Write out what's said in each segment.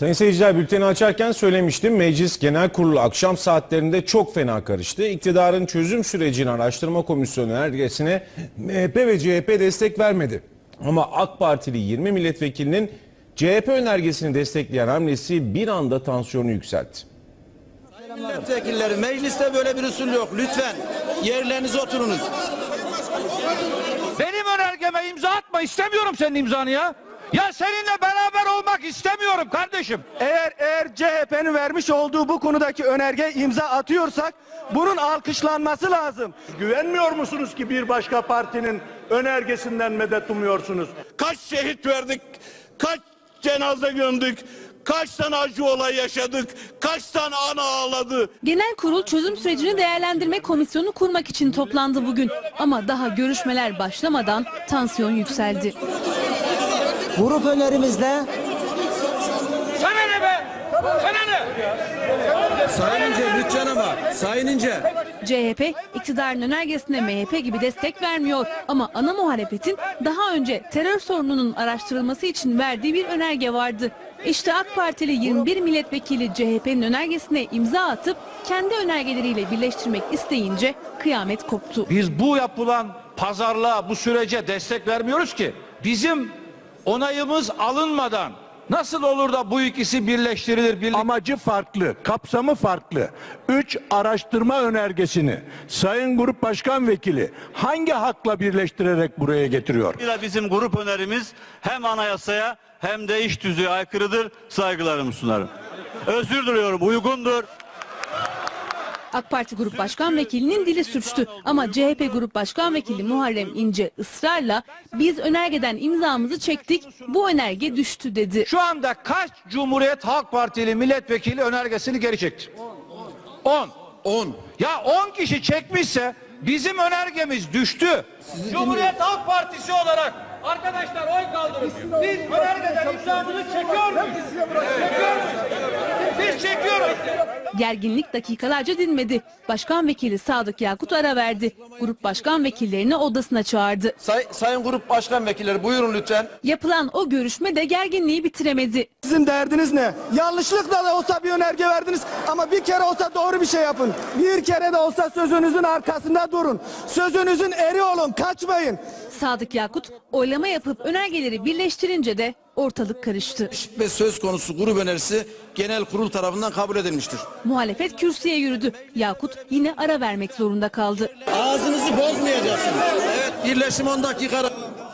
Sayın seyirciler bülteni açarken söylemiştim. Meclis Genel Kurulu akşam saatlerinde çok fena karıştı. İktidarın çözüm sürecini araştırma komisyonu önergesine MHP ve CHP destek vermedi. Ama AK Partili 20 milletvekilinin CHP önergesini destekleyen hamlesi bir anda tansiyonu yükseltti. Milletvekilleri mecliste böyle bir usul yok. Lütfen yerlerinize oturunuz. Benim önergeme imza atma istemiyorum senin imzanı ya. Ya seninle beraber olmak istemiyorum kardeşim. Eğer eğer CHP'nin vermiş olduğu bu konudaki önerge imza atıyorsak bunun alkışlanması lazım. Güvenmiyor musunuz ki bir başka partinin önergesinden medet umuyorsunuz? Kaç şehit verdik, kaç cenaze gömdük, kaç tane acı olay yaşadık, kaç tane ana ağladı. Genel kurul çözüm sürecini değerlendirme komisyonu kurmak için toplandı bugün. Ama daha görüşmeler başlamadan tansiyon yükseldi. Grup önerimizle Sana ne be? Sana ne? Sayın İnce lütfen ama Sayın İnce. CHP iktidarın önergesine MHP gibi destek vermiyor. Ama ana muhalefetin daha önce terör sorununun araştırılması için verdiği bir önerge vardı. İşte AK Partili 21 milletvekili CHP'nin önergesine imza atıp kendi önergeleriyle birleştirmek isteyince kıyamet koptu. Biz bu yapılan pazarlığa, bu sürece destek vermiyoruz ki. Bizim onayımız alınmadan nasıl olur da bu ikisi birleştirilir? birlik- Amacı farklı, kapsamı farklı. Üç araştırma önergesini Sayın Grup Başkan Vekili hangi hakla birleştirerek buraya getiriyor? Bizim grup önerimiz hem anayasaya hem de iş tüzüğe aykırıdır. Saygılarımı sunarım. Özür diliyorum, uygundur. AK Parti Grup Başkan Vekilinin dili sürçtü ama CHP Grup Başkan Vekili Muharrem İnce ısrarla biz önergeden imzamızı çektik bu önerge düştü dedi. Şu anda kaç Cumhuriyet Halk Partili milletvekili önergesini geri çekti? 10. 10. Ya 10 kişi çekmişse bizim önergemiz düştü. Cumhuriyet Halk Partisi olarak arkadaşlar oy kaldırın. Biz önergeden imzamızı çekiyor muyuz? Çekiyor muyuz? Biz çekiyoruz. Gerginlik dakikalarca dinmedi. Başkan Vekili Sadık Yakut ara verdi. Grup başkan vekillerini odasına çağırdı. Say- Sayın Grup Başkan Vekilleri buyurun lütfen. Yapılan o görüşme de gerginliği bitiremedi. Sizin derdiniz ne? Yanlışlıkla da olsa bir önerge verdiniz ama bir kere olsa doğru bir şey yapın. Bir kere de olsa sözünüzün arkasında durun. Sözünüzün eri olun, kaçmayın. Sadık Yakut oylama yapıp önergeleri birleştirince de ortalık karıştı. Ve söz konusu grup önerisi genel kurul tarafından kabul edilmiştir. Muhalefet kürsüye yürüdü. Yakut yine ara vermek zorunda kaldı. Ağzınızı bozmayacaksınız. Evet birleşim 10 dakika.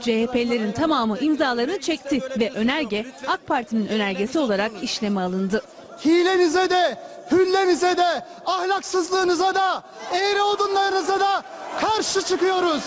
CHP'lerin tamamı imzalarını çekti ve önerge AK Parti'nin önergesi olarak işleme alındı. Hilenize de, hüllenize de, ahlaksızlığınıza da, eğri odunlarınıza da karşı çıkıyoruz.